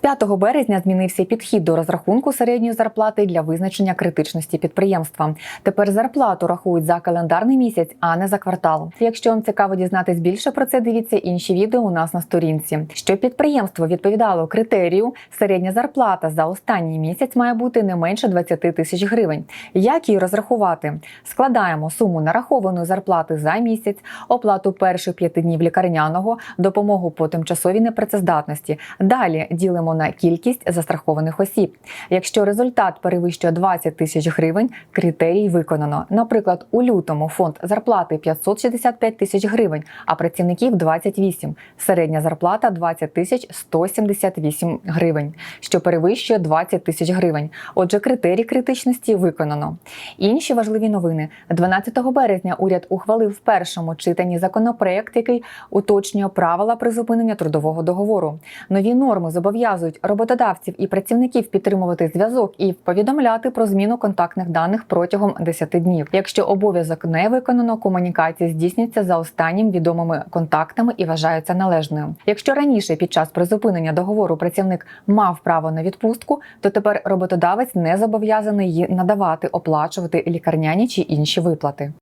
5 березня змінився підхід до розрахунку середньої зарплати для визначення критичності підприємства. Тепер зарплату рахують за календарний місяць, а не за квартал. Якщо вам цікаво дізнатись більше про це, дивіться інші відео у нас на сторінці. Щоб підприємство відповідало критерію, середня зарплата за останній місяць має бути не менше 20 тисяч гривень. Як її розрахувати? Складаємо суму нарахованої зарплати за місяць, оплату перших п'яти днів лікарняного, допомогу по тимчасовій непрацездатності. Далі ділимо на кількість застрахованих осіб. Якщо результат перевищує 20 тисяч гривень, критерій виконано. Наприклад, у лютому фонд зарплати 565 тисяч гривень, а працівників 28. Середня зарплата 20 тисяч 178 гривень, що перевищує 20 тисяч гривень. Отже, критерій критичності виконано. Інші важливі новини. 12 березня уряд ухвалив в першому читанні законопроект, який уточнює правила призупинення трудового договору. Нові норми зобов'язують роботодавців і працівників підтримувати зв'язок і повідомляти про зміну контактних даних протягом 10 днів. Якщо обов'язок не виконано, комунікація здійснюється за останнім відомими контактами і вважається належною. Якщо раніше під час призупинення договору працівник мав право на відпустку, то тепер роботодавець не зобов'язаний її надавати, оплачувати лікарняні чи інші виплати.